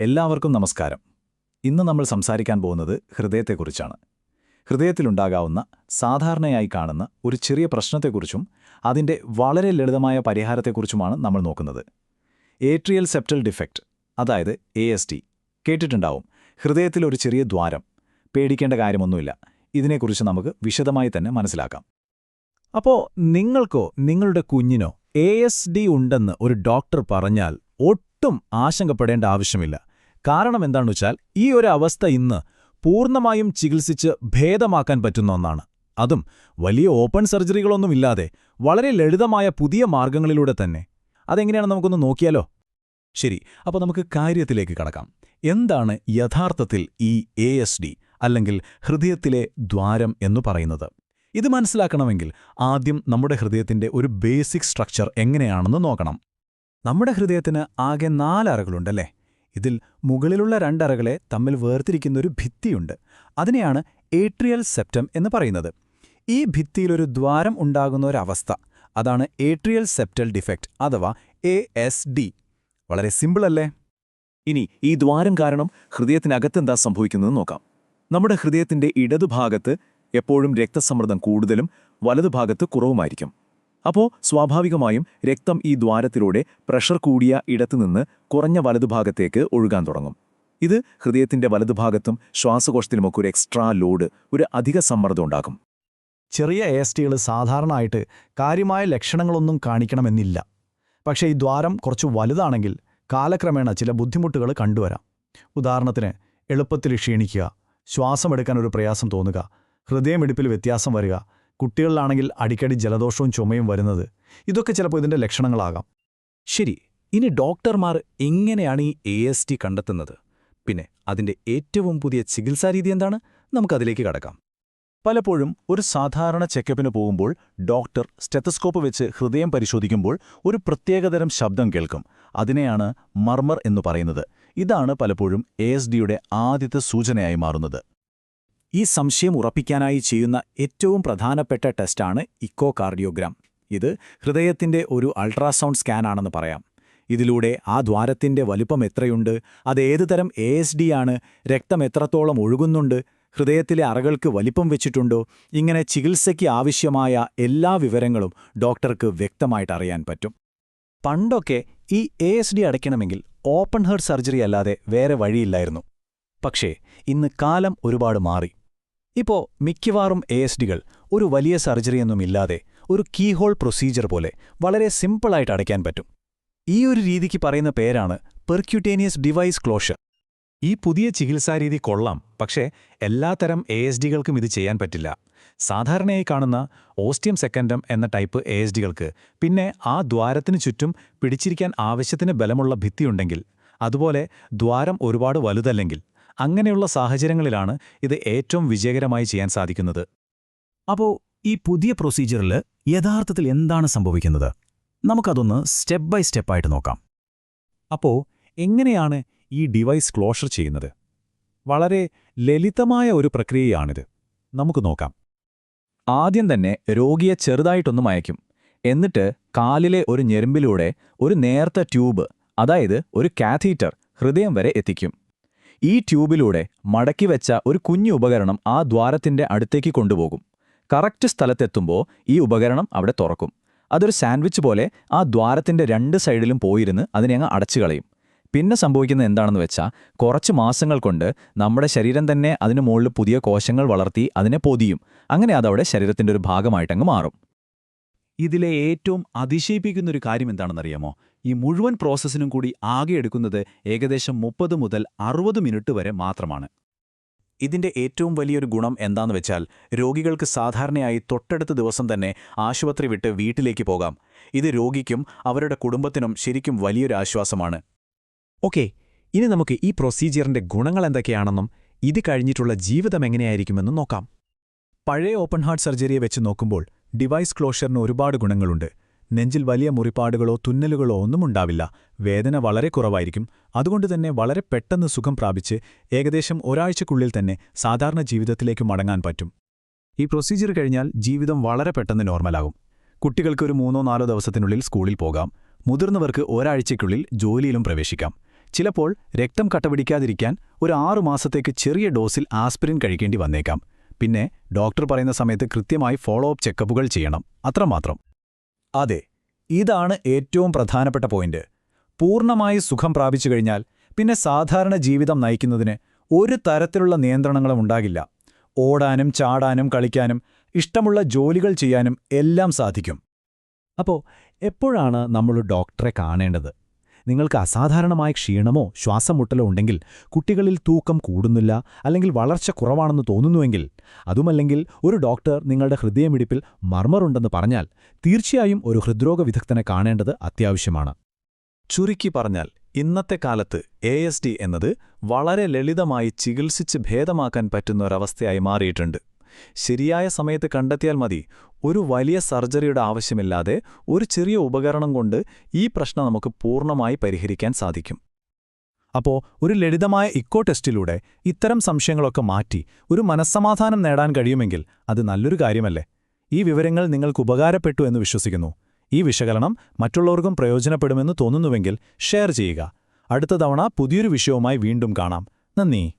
എല്ലാവർക്കും നമസ്കാരം. ഇന്ന് നമ്മൾ സംസാരിക്കാൻ പോകുന്നത് ഹൃദയത്തെക്കുറിച്ചാണ്. ഹൃദയത്തിലുണ്ടാകാവുന്ന സാധാരണയായി കാണുന്ന ഒരു ചെറിയ പ്രശ്നത്തെക്കുറിച്ചും അതിന്റെ വളരെ ലളിതമായ പരിഹാരത്തെക്കുറിച്ചുമാണ് നമ്മൾ നോക്കുന്നത്. ഏട്രിയൽ സെപ്റ്റൽ ഡിഫക്റ്റ് അതായത് എ എസ് ടി കേട്ടിട്ടുണ്ടാവും. ഹൃദയത്തിൽ ഒരു ചെറിയ ദ്വാരം പേടിക്കേണ്ട കാര്യമൊന്നുമില്ല. ഇതിനെക്കുറിച്ച് നമുക്ക് വിശദമായി തന്നെ മനസ്സിലാക്കാം. അപ്പോൾ നിങ്ങൾക്കോ നിങ്ങളുടെ കുഞ്ഞിനോ എ എസ് ഡി ഉണ്ടെന്ന് ഒരു ഡോക്ടർ പറഞ്ഞാൽ ഒട്ടും ആശങ്കപ്പെടേണ്ട ആവശ്യമില്ല. കാരണം എന്താണെന്ന് വെച്ചാൽ ഈ ഒരു അവസ്ഥ ഇന്ന് പൂർണമായും ചികിത്സിച്ച് ഭേദമാക്കാൻ പറ്റുന്ന ഒന്നാണ്. അതും വലിയ ഓപ്പൺ സർജറികളൊന്നുമില്ലാതെ വളരെ ലളിതമായ പുതിയ മാർഗങ്ങളിലൂടെ തന്നെ. അതെങ്ങനെയാണ് നമുക്കൊന്ന് നോക്കിയാലോ? ശരി അപ്പോൾ നമുക്ക് കാര്യത്തിലേക്ക് കടക്കാം. എന്താണ് യഥാർത്ഥത്തിൽ ഈ എ അല്ലെങ്കിൽ ഹൃദയത്തിലെ ദ്വാരം എന്നു പറയുന്നത്? ഇത് മനസ്സിലാക്കണമെങ്കിൽ ആദ്യം നമ്മുടെ ഹൃദയത്തിന്റെ ഒരു ബേസിക് സ്ട്രക്ചർ എങ്ങനെയാണെന്ന് നോക്കണം. നമ്മുടെ ഹൃദയത്തിന് ആകെ നാലറകളുണ്ടല്ലേ ഇതിൽ മുകളിലുള്ള രണ്ടറകളെ തമ്മിൽ വേർതിരിക്കുന്നൊരു ഭിത്തിയുണ്ട്. അതിനെയാണ് ഏട്രിയൽ സെപ്റ്റം എന്ന് പറയുന്നത്. ഈ ഭിത്തിയിലൊരു ദ്വാരം ഉണ്ടാകുന്ന ഒരവസ്ഥ അതാണ് ഏട്രിയൽ സെപ്റ്റൽ ഡിഫക്റ്റ് അഥവാ എ എസ് ഡി വളരെ സിമ്പിളല്ലേ? ഇനി ഈ ദ്വാരം കാരണം ഹൃദയത്തിനകത്തെന്താ സംഭവിക്കുന്നത് നോക്കാം. നമ്മുടെ ഹൃദയത്തിന്റെ ഇടതുഭാഗത്ത് എപ്പോഴും രക്തസമ്മർദ്ദം കൂടുതലും വലതുഭാഗത്ത് കുറവുമായിരിക്കും. അപ്പോൾ സ്വാഭാവികമായും രക്തം ഈ ദ്വാരത്തിലൂടെ പ്രഷർ കൂടിയ ഇടത്തുനിന്ന് കുറഞ്ഞ വലതുഭാഗത്തേക്ക് ഒഴുകാൻ തുടങ്ങും. ഇത് ഹൃദയത്തിന്റെ വലതുഭാഗത്തും ശ്വാസകോശത്തിലുമൊക്കെ ഒരു എക്സ്ട്രാ ലോഡ് ഒരു അധിക സമ്മർദ്ദം ഉണ്ടാക്കും. ചെറിയ ടികൾ സാധാരണയായിട്ട് കാര്യമായ ലക്ഷണങ്ങളൊന്നും കാണിക്കണമെന്നില്ല. പക്ഷേ ഈ ദ്വാരം കുറച്ച് വലുതാണെങ്കിൽ കാലക്രമേണ ചില ബുദ്ധിമുട്ടുകൾ കണ്ടുവരാം. ഉദാഹരണത്തിന് എളുപ്പത്തിൽ ക്ഷീണിക്കുക ശ്വാസമെടുക്കാൻ ഒരു പ്രയാസം തോന്നുക ഹൃദയമിടിപ്പിൽ വ്യത്യാസം വരിക കുട്ടികളിലാണെങ്കിൽ അടിക്കടി ജലദോഷവും ചുമയും വരുന്നത്. ഇതൊക്കെ ചിലപ്പോൾ ഇതിന്റെ ലക്ഷണങ്ങളാകാം. ശരി ഇനി ഡോക്ടർമാർ എങ്ങനെയാണ് ഈ എ എസ് ടി കണ്ടെത്തുന്നത്? പിന്നെ അതിന്റെ ഏറ്റവും പുതിയ ചികിത്സാരീതി എന്താണ്? നമുക്കതിലേക്ക് കടക്കാം. പലപ്പോഴും ഒരു സാധാരണ ചെക്കപ്പിന് പോകുമ്പോൾ ഡോക്ടർ സ്റ്റെത്തസ്കോപ്പ് വെച്ച് ഹൃദയം പരിശോധിക്കുമ്പോൾ ഒരു പ്രത്യേകതരം ശബ്ദം കേൾക്കും. അതിനെയാണ് മർമർ എന്നു പറയുന്നത്. ഇതാണ് പലപ്പോഴും എ ആദ്യത്തെ സൂചനയായി മാറുന്നത്. ഈ സംശയം ഉറപ്പിക്കാനായി ചെയ്യുന്ന ഏറ്റവും പ്രധാനപ്പെട്ട ടെസ്റ്റാണ് ഇക്കോ കാർഡിയോഗ്രാം ഇത് ഹൃദയത്തിന്റെ ഒരു അൾട്രാസൗണ്ട് സ്കാനാണെന്ന് പറയാം. ഇതിലൂടെ ആ ദ്വാരത്തിന്റെ വലുപ്പം എത്രയുണ്ട് അത് ഏതുതരം എ എസ് ഡി ആണ് രക്തം എത്രത്തോളം ഒഴുകുന്നുണ്ട് ഹൃദയത്തിലെ അറകൾക്ക് വലിപ്പം വെച്ചിട്ടുണ്ടോ ഇങ്ങനെ ചികിത്സയ്ക്ക് ആവശ്യമായ എല്ലാ വിവരങ്ങളും ഡോക്ടർക്ക് വ്യക്തമായിട്ട് അറിയാൻ പറ്റും. പണ്ടൊക്കെ ഈ എ എസ് ഡി അടയ്ക്കണമെങ്കിൽ ഓപ്പൺ ഹേർട്ട് സർജറി അല്ലാതെ വേറെ വഴിയില്ലായിരുന്നു. പക്ഷേ ഇന്ന് കാലം ഒരുപാട് മാറി. ഇപ്പോ മിക്കവാറും എ എസ് ഡികൾ ഒരു വലിയ സർജറിയൊന്നുമില്ലാതെ ഒരു കീഹോൾ പ്രൊസീജർ പോലെ വളരെ സിമ്പിളായിട്ട് അടയ്ക്കാൻ പറ്റും. ഈ ഒരു രീതിക്ക് പറയുന്ന പേരാണ് പെർക്യൂട്ടേനിയസ് ഡിവൈസ് ക്ലോഷർ. ഈ പുതിയ ചികിത്സാരീതി കൊള്ളാം പക്ഷേ എല്ലാത്തരം എ എസ് ഡികൾക്കും ഇത് ചെയ്യാൻ പറ്റില്ല. സാധാരണയായി കാണുന്ന ഓസ്റ്റിയം സെക്കൻഡം എന്ന ടൈപ്പ് എ എസ് ഡികൾക്ക് പിന്നെ ആ ദ്വാരത്തിനു ചുറ്റും പിടിച്ചിരിക്കാൻ ആവശ്യത്തിന് ബലമുള്ള ഭിത്തിയുണ്ടെങ്കിൽ അതുപോലെ ദ്വാരം ഒരുപാട് വലുതല്ലെങ്കിൽ അങ്ങനെയുള്ള സാഹചര്യങ്ങളിലാണ് ഇത് ഏറ്റവും വിജയകരമായി ചെയ്യാൻ സാധിക്കുന്നത്. അപ്പോൾ ഈ പുതിയ പ്രൊസീജിയറിൽ യഥാർത്ഥത്തിൽ എന്താണ് സംഭവിക്കുന്നത്? നമുക്കതൊന്ന് സ്റ്റെപ്പ് ബൈ സ്റ്റെപ്പായിട്ട് നോക്കാം. അപ്പോൾ എങ്ങനെയാണ് ഈ ഡിവൈസ് ക്ലോഷർ ചെയ്യുന്നത്? വളരെ ലളിതമായ ഒരു പ്രക്രിയയാണിത്. നമുക്ക് നോക്കാം. ആദ്യം തന്നെ രോഗിയെ ചെറുതായിട്ടൊന്ന് മയക്കും. എന്നിട്ട് കാലിലെ ഒരു ഞെരുമ്പിലൂടെ ഒരു നേർത്ത ട്യൂബ് അതായത് ഒരു കാഥീറ്റർ ഹൃദയം വരെ എത്തിക്കും. ഈ ട്യൂബിലൂടെ മടക്കി വെച്ച ഒരു കുഞ്ഞു ഉപകരണം ആ ദ്വാരത്തിന്റെ അടുത്തേക്ക് കൊണ്ടുപോകും. കറക്റ്റ് സ്ഥലത്തെത്തുമ്പോൾ ഈ ഉപകരണം അവിടെ തുറക്കും. അതൊരു സാൻഡ്വിച്ച് പോലെ ആ ദ്വാരത്തിന്റെ രണ്ട് സൈഡിലും പോയിരുന്ന് അതിനെ അങ്ങ് അടച്ചു കളയും. പിന്നെ സംഭവിക്കുന്നത് എന്താണെന്ന് വെച്ചാൽ കുറച്ച് മാസങ്ങൾ കൊണ്ട് നമ്മുടെ ശരീരം തന്നെ അതിനു മുകളിൽ പുതിയ കോശങ്ങൾ വളർത്തി അതിനെ പൊതിയും. അങ്ങനെ അതവിടെ ശരീരത്തിന്റെ ഒരു ഭാഗമായിട്ടങ്ങ് മാറും. ഇതിലെ ഏറ്റവും അതിശയിപ്പിക്കുന്നൊരു കാര്യം എന്താണെന്നറിയാമോ ഈ മുഴുവൻ പ്രോസസ്സിനും കൂടി ആകെ എടുക്കുന്നത് ഏകദേശം മുപ്പത് മുതൽ അറുപത് മിനിറ്റ് വരെ മാത്രമാണ്. ഇതിന്റെ ഏറ്റവും വലിയൊരു ഗുണം എന്താന്ന് വെച്ചാൽ രോഗികൾക്ക് സാധാരണയായി തൊട്ടടുത്ത ദിവസം തന്നെ ആശുപത്രി വിട്ട് വീട്ടിലേക്ക് പോകാം. ഇത് രോഗിക്കും അവരുടെ കുടുംബത്തിനും ശരിക്കും വലിയൊരു ആശ്വാസമാണ്. ഓക്കെ ഇനി നമുക്ക് ഈ പ്രൊസീജിയറിന്റെ ഗുണങ്ങൾ എന്തൊക്കെയാണെന്നും ഇത് കഴിഞ്ഞിട്ടുള്ള ജീവിതം എങ്ങനെയായിരിക്കുമെന്നും നോക്കാം. പഴയ ഓപ്പൺ ഹാർട്ട് സർജറിയെ വെച്ച് നോക്കുമ്പോൾ ഡിവൈസ് ക്ലോഷറിന് ഒരുപാട് ഗുണങ്ങളുണ്ട്. നെഞ്ചിൽ വലിയ മുറിപ്പാടുകളോ തുന്നലുകളോ ഒന്നും ഉണ്ടാവില്ല. വേദന വളരെ കുറവായിരിക്കും. അതുകൊണ്ട് തന്നെ വളരെ പെട്ടെന്ന് സുഖം പ്രാപിച്ച് ഏകദേശം ഒരാഴ്ചക്കുള്ളിൽ തന്നെ സാധാരണ ജീവിതത്തിലേക്ക് മടങ്ങാൻ പറ്റും. ഈ പ്രൊസീജിയർ കഴിഞ്ഞാൽ ജീവിതം വളരെ പെട്ടെന്ന് നോർമലാകും. കുട്ടികൾക്ക് ഒരു മൂന്നോ നാലോ ദിവസത്തിനുള്ളിൽ സ്കൂളിൽ പോകാം. മുതിർന്നവർക്ക് ഒരാഴ്ചയ്ക്കുള്ളിൽ ജോലിയിലും പ്രവേശിക്കാം. ചിലപ്പോൾ രക്തം കട്ടപിടിക്കാതിരിക്കാൻ ഒരു ആറു മാസത്തേക്ക് ചെറിയ ഡോസിൽ ആസ്പിരിൻ കഴിക്കേണ്ടി വന്നേക്കാം. പിന്നെ ഡോക്ടർ പറയുന്ന സമയത്ത് കൃത്യമായി ഫോളോ അപ്പ് ചെക്കപ്പുകൾ ചെയ്യണം. അത്രമാത്രം. അതെ ഇതാണ് ഏറ്റവും പ്രധാനപ്പെട്ട പോയിന്റ് പൂർണമായി സുഖം പ്രാപിച്ചു കഴിഞ്ഞാൽ പിന്നെ സാധാരണ ജീവിതം നയിക്കുന്നതിന് ഒരു തരത്തിലുള്ള നിയന്ത്രണങ്ങളും ഉണ്ടാകില്ല. ഓടാനും ചാടാനും കളിക്കാനും ഇഷ്ടമുള്ള ജോലികൾ ചെയ്യാനും എല്ലാം സാധിക്കും. അപ്പോൾ എപ്പോഴാണ് നമ്മൾ ഡോക്ടറെ കാണേണ്ടത്? നിങ്ങൾക്ക് അസാധാരണമായ ക്ഷീണമോ ശ്വാസം മുട്ടലോ ഉണ്ടെങ്കിൽ കുട്ടികളിൽ തൂക്കം കൂടുന്നില്ല അല്ലെങ്കിൽ വളർച്ച കുറവാണെന്ന് തോന്നുന്നുവെങ്കിൽ അതുമല്ലെങ്കിൽ ഒരു ഡോക്ടർ നിങ്ങളുടെ ഹൃദയമിടിപ്പിൽ മർമ്മറുണ്ടെന്ന് പറഞ്ഞാൽ തീർച്ചയായും ഒരു ഹൃദ്രോഗ വിദഗ്ധനെ കാണേണ്ടത് അത്യാവശ്യമാണ്. ചുരുക്കി പറഞ്ഞാൽ ഇന്നത്തെ കാലത്ത് എ എസ് ഡി എന്നത് വളരെ ലളിതമായി ചികിത്സിച്ച് ഭേദമാക്കാൻ പറ്റുന്ന ഒരവസ്ഥയായി മാറിയിട്ടുണ്ട്. ശരിയായ സമയത്ത് കണ്ടെത്തിയാൽ മതി ഒരു വലിയ സർജറിയുടെ ആവശ്യമില്ലാതെ ഒരു ചെറിയ ഉപകരണം കൊണ്ട് ഈ പ്രശ്നം നമുക്ക് പൂർണമായി പരിഹരിക്കാൻ സാധിക്കും. അപ്പോൾ ഒരു ലളിതമായ ഇക്കോ ടെസ്റ്റിലൂടെ ഇത്തരം സംശയങ്ങളൊക്കെ മാറ്റി ഒരു മനസ്സമാധാനം നേടാൻ കഴിയുമെങ്കിൽ അത് നല്ലൊരു കാര്യമല്ലേ? ഈ വിവരങ്ങൾ നിങ്ങൾക്ക് ഉപകാരപ്പെട്ടു എന്ന് വിശ്വസിക്കുന്നു. ഈ വിശകലനം മറ്റുള്ളവർക്കും പ്രയോജനപ്പെടുമെന്ന് തോന്നുന്നുവെങ്കിൽ ഷെയർ ചെയ്യുക. അടുത്ത തവണ പുതിയൊരു വിഷയവുമായി വീണ്ടും കാണാം. നന്ദി.